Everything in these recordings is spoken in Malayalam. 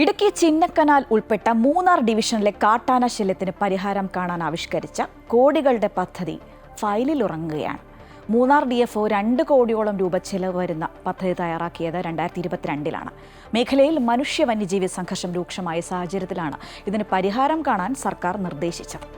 ഇടുക്കി ചിന്നക്കനാൽ ഉൾപ്പെട്ട മൂന്നാർ ഡിവിഷനിലെ കാട്ടാന ശല്യത്തിന് പരിഹാരം കാണാൻ ആവിഷ്കരിച്ച കോടികളുടെ പദ്ധതി ഫയലിൽ ഉറങ്ങുകയാണ്. മൂന്നാർ ഡി എഫ് ഒ രണ്ട് കോടിയോളം രൂപ ചെലവ് വരുന്ന പദ്ധതി തയ്യാറാക്കിയത് രണ്ടായിരത്തി ഇരുപത്തിരണ്ടിലാണ് മേഖലയിൽ മനുഷ്യ വന്യജീവി സംഘർഷം രൂക്ഷമായ സാഹചര്യത്തിലാണ് ഇതിന് പരിഹാരം കാണാൻ സർക്കാർ നിർദ്ദേശിച്ചത്.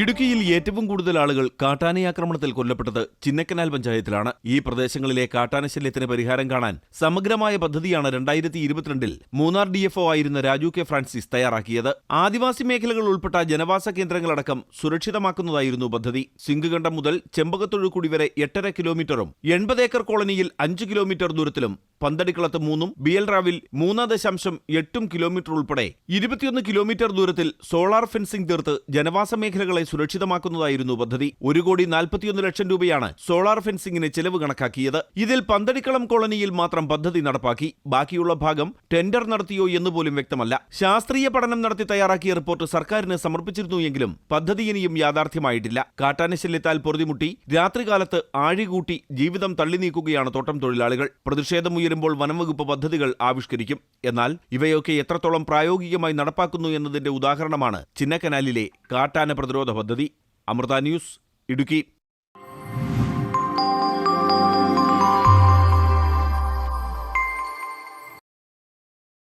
ഇടുക്കിയിൽ ഏറ്റവും കൂടുതൽ ആളുകൾ കാട്ടാനയാക്രമണത്തിൽ കൊല്ലപ്പെട്ടത് ചിന്നക്കനാൽ പഞ്ചായത്തിലാണ്. ഈ പ്രദേശങ്ങളിലെ കാട്ടാനശല്യത്തിന് പരിഹാരം കാണാൻ സമഗ്രമായ പദ്ധതിയാണ് രണ്ടായിരത്തി ഇരുപത്തിരണ്ടിൽ മൂന്നാർ ഡി എഫ് ആയിരുന്ന രാജു കെ ഫ്രാൻസിസ് തയ്യാറാക്കിയത്. ആദിവാസി മേഖലകൾ ഉൾപ്പെട്ട ജനവാസ കേന്ദ്രങ്ങളടക്കം സുരക്ഷിതമാക്കുന്നതായിരുന്നു പദ്ധതി. സിംഗുകണ്ഠം മുതൽ ചെമ്പകത്തൊഴുക്കുടി വരെ എട്ടര കിലോമീറ്ററും എൺപത് ഏക്കർ കോളനിയിൽ അഞ്ച് കിലോമീറ്റർ ദൂരത്തിലും പന്തടിക്കുളത്ത് മൂന്നും ബി എൽ റാവിൽ മൂന്ന് ദശാംശം എട്ടും കിലോമീറ്റർ ഉൾപ്പെടെ ഇരുപത്തിയൊന്ന് കിലോമീറ്റർ ദൂരത്തിൽ സോളാർ ഫെൻസിംഗ് തീർത്ത് ജനവാസ മേഖലകളെ സുരക്ഷിതമാക്കുന്നതായിരുന്നു പദ്ധതി. ഒരു കോടി നാൽപ്പത്തിയൊന്ന് ലക്ഷം രൂപയാണ് സോളാർ ഫെൻസിംഗിന് ചെലവ് കണക്കാക്കിയത്. ഇതിൽ പന്തടിക്കളം കോളനിയിൽ മാത്രം പദ്ധതി നടപ്പാക്കി. ബാക്കിയുള്ള ഭാഗം ടെൻഡർ നടത്തിയോ എന്ന് പോലും വ്യക്തമല്ല. ശാസ്ത്രീയ പഠനം നടത്തി തയ്യാറാക്കിയ റിപ്പോർട്ട് സർക്കാരിന് സമർപ്പിച്ചിരുന്നു എങ്കിലും പദ്ധതി ഇനിയും യാഥാർത്ഥ്യമായിട്ടില്ല. കാട്ടാനശല്യത്താൽ പൊറുതിമുട്ടി. രാത്രികാലത്ത് ആഴികൂട്ടി ജീവിതം തള്ളി നീക്കുകയാണ് തോട്ടം തൊഴിലാളികൾ. പ്രതിഷേധമുയരുമ്പോൾ വനംവകുപ്പ് പദ്ധതികൾ ആവിഷ്കരിക്കും. എന്നാൽ ഇവയൊക്കെ എത്രത്തോളം പ്രായോഗികമായി നടപ്പാക്കുന്നു എന്നതിന്റെ ഉദാഹരണമാണ് ചിന്നക്കനാലിലെ കാട്ടാന പ്രതിരോധ പദ്ധതി അമൃത ന്യൂസ് ഇടുക്കി.